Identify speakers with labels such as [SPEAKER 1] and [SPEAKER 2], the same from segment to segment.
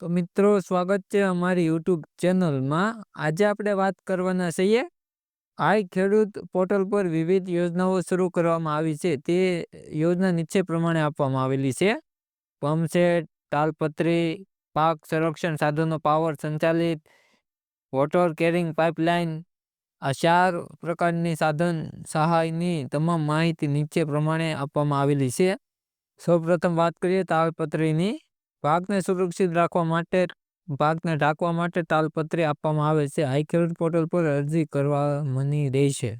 [SPEAKER 1] તો મિત્રો, સ્વાગત છે અમારી યુટ્યુબ ચેનલમાં. આજે આપણે વાત કરવાના છીએ આઈ ખેડૂત પોર્ટલ પર વિવિધ યોજનાઓ શરૂ કરવામાં આવી છે. તે યોજના નીચે પ્રમાણે આપવામાં આવેલી છે. પંપસેટ, તાલપત્રી, પાક સંરક્ષણ સાધનો, પાવર સંચાલિત, વોટર કેરિંગ પાઇપલાઇન, આ ચાર પ્રકારની સાધન સહાયની તમામ માહિતી નીચે પ્રમાણે આપવામાં આવેલી છે. સૌપ્રથમ વાત કરીએ તાલપત્રીની. પાકને સુરક્ષિત રાખવા માટે પાકને ઢાંકવા માટે તાલપત્રી આપવામાં આવે છે. આઈ ખેડૂત પોર્ટલ પર અરજી કરવાની રહેશે.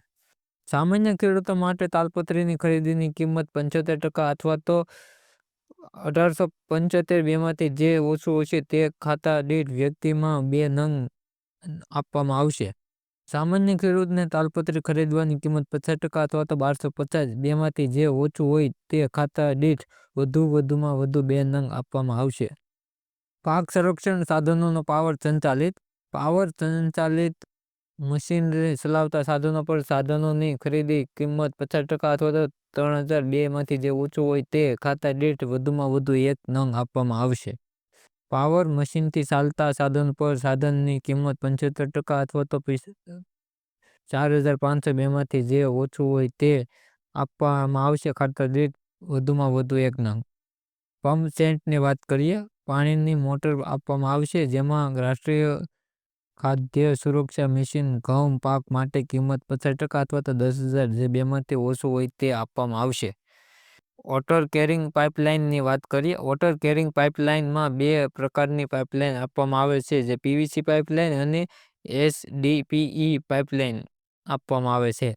[SPEAKER 1] સામાન્ય ખેડૂતો માટે તાલપત્રીની ખરીદીની કિંમત પંચોતેર ટકા અથવા તો અઢારસો પંચોતેર બેમાંથી જે ઓછું હશે તે ખાતા દીઠ વ્યક્તિમાં બે નંગ આપવામાં આવશે. સામાન્ય ખેડૂતને તાલપત્રી ખરીદવાની કિંમત પચાસ ટકા અથવા તો બારસો પચાસ, બેમાંથી જે ઓછું હોય તે ખાતા દીઠ વધુ વધુમાં વધુ બે નંગ આપવામાં આવશે. પાક સંરક્ષણ સાધનોનો પાવર સંચાલિત પાવર સંચાલિત મશીનરી ચલાવતા સાધનો પર સાધનોની ખરીદી કિંમત પચાસ ટકા અથવા તો ત્રણ હજાર બેમાંથી જે ઓછું હોય તે ખાતા દીઠ વધુમાં વધુ એક નંગ આપવામાં આવશે. પાવર મશીનથી ચાલતા સાધન પર સાધનની કિંમત પંચોતેર ટકા અથવા તો ચાર હજાર પાંચસો બેમાંથી જે ઓછું હોય તે આપવામાં આવશે. ખાતર દીઠ વધુમાં વધુ એક નંગ. પંપ સેટની વાત કરીએ, પાણીની મોટર આપવામાં આવશે, જેમાં રાષ્ટ્રીય ખાદ્ય સુરક્ષા મિશન ઘઉં પાક માટે કિંમત પચાસ ટકા અથવા તો દસ હજાર જે બેમાંથી ઓછું હોય તે આપવામાં આવશે. વોટર કેરિંગ પાઇપલાઇનની વાત કરીએ. વોટર કેરિંગ પાઇપલાઇનમાં બે પ્રકારની પાઇપલાઇન આપવામાં આવે છે, જે પીવીસી પાઇપલાઇન અને એસડીપીઈ પાઇપલાઇન આપવામાં આવે છે.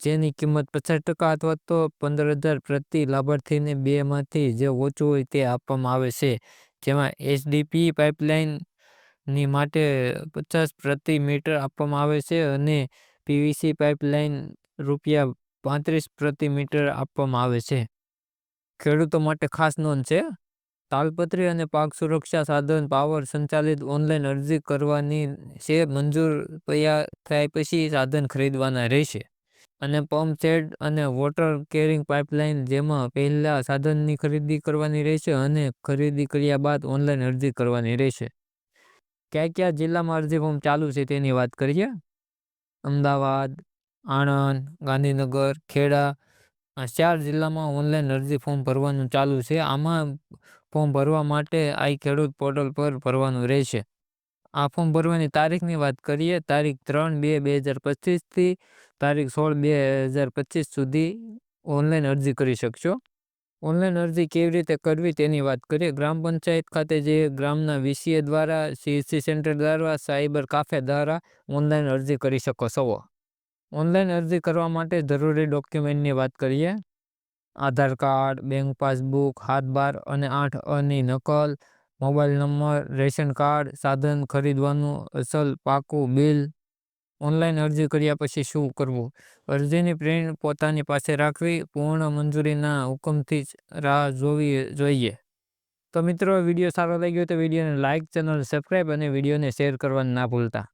[SPEAKER 1] જેની કિંમત પચાસ ટકા અથવા તો પંદર હજાર પ્રતિ લાભાર્થીને બેમાંથી જે ઓછું હોય તે આપવામાં આવે છે. જેમાં એસડીપી પાઇપલાઇનની માટે પચાસ પ્રતિ મીટર આપવામાં આવે છે અને પીવીસી પાઇપલાઇન રૂપિયા પાંત્રીસ પ્રતિ મીટર આપવામાં આવે છે. ખેડૂતો માટે ખાસ નોંધ છે. તાલપત્રી અને પાક સુરક્ષા સાધન, પાવર સંચાલિત ઓનલાઈન અરજી કરવાની છે. મંજૂર તૈયાર થાય પછી સાધન ખરીદવાના રહેશે. અને પંપ સેટ અને વોટર કેરિંગ પાઇપલાઇન જેમાં પહેલાં સાધનની ખરીદી કરવાની રહેશે અને ખરીદી કર્યા બાદ ઓનલાઈન અરજી કરવાની રહેશે. કયા કયા જિલ્લામાં અરજી ફોર્મ ચાલુ છે તેની વાત કરીએ? અમદાવાદ, આણંદ, ગાંધીનગર, ખેડા આ ચાર જિલ્લામાં ઓનલાઈન અરજી ફોર્મ ભરવાનું ચાલુ છે. આમાં ફોર્મ ભરવા માટે આઈ ખેડૂત પોર્ટલ પર ભરવાનું રહેશે. આ ફોર્મ ભરવાની તારીખની વાત કરીએ, તારીખ ત્રણ બે બે હજાર પચીસથી તારીખ સોળ બે હજાર પચીસ સુધી ઓનલાઈન અરજી કરી શકશો. ઓનલાઈન અરજી કેવી રીતે કરવી તેની વાત કરીએ. ગ્રામ પંચાયત ખાતે જે ગ્રામના વીસીએ દ્વારા સીએસસી સેન્ટર દ્વારા, સાયબર કાફે દ્વારા ઓનલાઈન અરજી કરી શકો છો. ઓનલાઈન અરજી કરવા માટે જરૂરી ડોક્યુમેન્ટની વાત કરીએ. આધાર કાર્ડ, બેંક પાસબુક હાથ બાર અને આઠ અની નકલ, મોબાઈલ નંબર, રેશન કાર્ડ, સાધન ખરીદવાનું, અસલ, પાકું, બિલ. ઓનલાઈન અરજી કર્યા પછી શું કરવું? અરજીની પ્રિન્ટ પોતાની પાસે રાખવી, પૂર્ણ મંજૂરીના હુકમથી જ રાહ જોવી જોઈએ. તો મિત્રો, વીડિયો સારો લાગ્યો તો વિડીયોને લાઇક ચેનલ સબસ્ક્રાઈબ અને વિડીયોને શેર કરવાનું ના ભૂલતા.